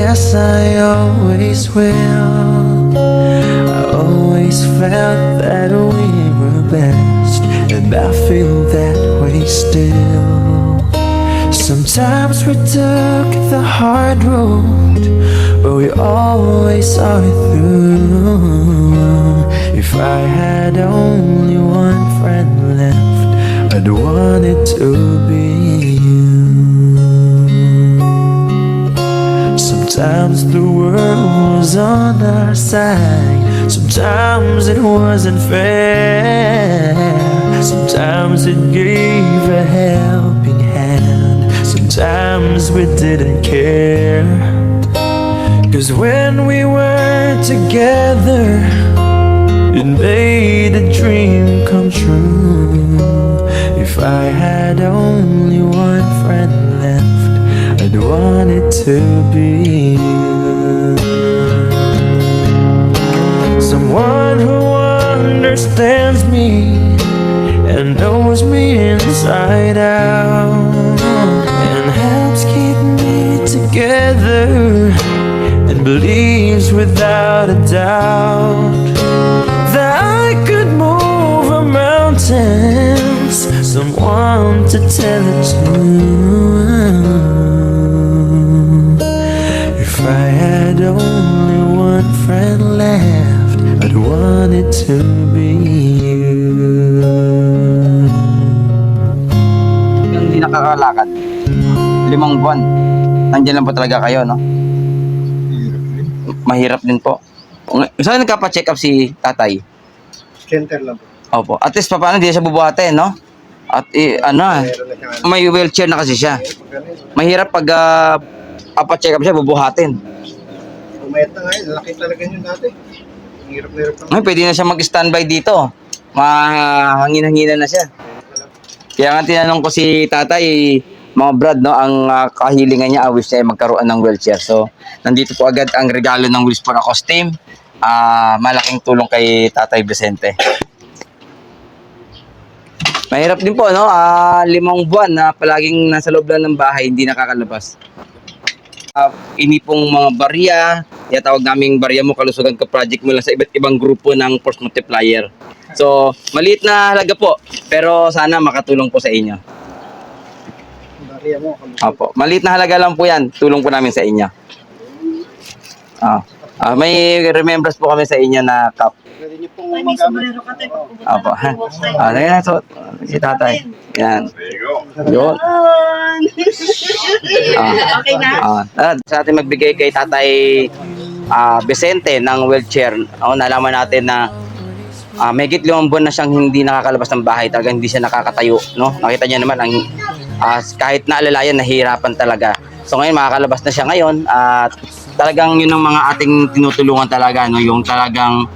as I always will. I always felt that we were best, and I feel that way still. Sometimes we took the hard road, but we always it through. If I had only one friend left, I'd want it to Sometimes the world was on our side, sometimes it wasn't fair. Sometimes it gave a helping hand, sometimes we didn't care. Cause when we were together, it made a dream come true. If I had only one I'd to be. Someone who understands me and knows me inside out and helps keep me together and believes without a doubt that I could move a mountains. Someone to tell it to. Only one friend left, I'd want it to be you. Yung hindi nakakalakad, limang buwan, nandiyan lang po talaga kayo, no? Mahirap din po. Saan nagkapa-check up si tatay? Center lang po. Opo. At least pa paano, hindi siya bubuhatin, no? At eh, ano, siyang may wheelchair na kasi siya. Mahirap pag uh, check up siya, bubuhatin. Umayat na. Laki talaga yun dati. Ang hirap na. Ay, pwede na siya mag-standby dito. Mahangin-hanginan na siya. Kaya nga tinanong ko si tatay, mga brad, no, ang ah, kahilingan niya, ah, wish niya ay magkaroon ng wheelchair. So, nandito po agad ang regalo ng Wheels for a Cause team. Ah, malaking tulong kay Tatay Vicente. Mahirap din po, no? Ah, limang buwan na palaging nasa loob lang ng bahay, hindi nakakalabas. Ah, ini pong mga barya, tawag naming barya mo, kalusugan ka project mula sa iba't ibang grupo ng force multiplier. So, maliit na halaga po, pero sana makatulong po sa inyo. Bariya mo. kalusot. Opo, maliit na halaga lang po yan, tulong po namin sa inyo. Ah, ah, may remembrance po kami sa inyo na cup. Pwede niyo pong magamit. Opo, ha? Ah, na so, si tatay. Yan. Yun. Ah, Okay na? Ah, ah, sa atin magbigay kay Tatay ah, Vicente ng wheelchair. Oh, nalaman natin na ah, may git limang buwan na siyang hindi nakakalabas ng bahay. Talagang hindi siya nakakatayo. No? Nakita niya naman, ang, ah, kahit naalalayan, nahihirapan talaga. So ngayon, makakalabas na siya ngayon. At talagang yun ang mga ating tinutulungan talaga. No? Yung talagang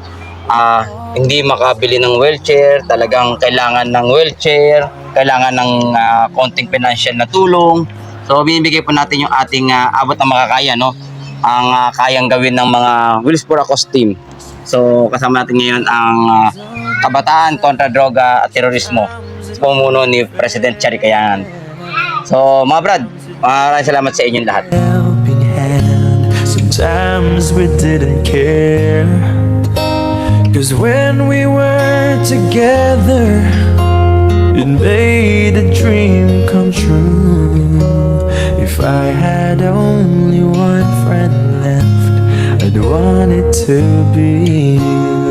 ah, hindi makabili ng wheelchair, talagang kailangan ng wheelchair, kailangan ng ah, konting financial na tulong. So binibigay po natin yung ating ah, abot ng makakaya, no? Ang ah, kayang gawin ng mga Wheels for a team. So kasama natin ngayon ang ah, kabataan kontra droga at terorismo. Pumuno ni President Chari Kayanan. So mga brad, maraming salamat sa inyong lahat. Sometimes we didn't care. Cause when we were together, it made a dream come true. If I had only one friend left, I'd want it to be you.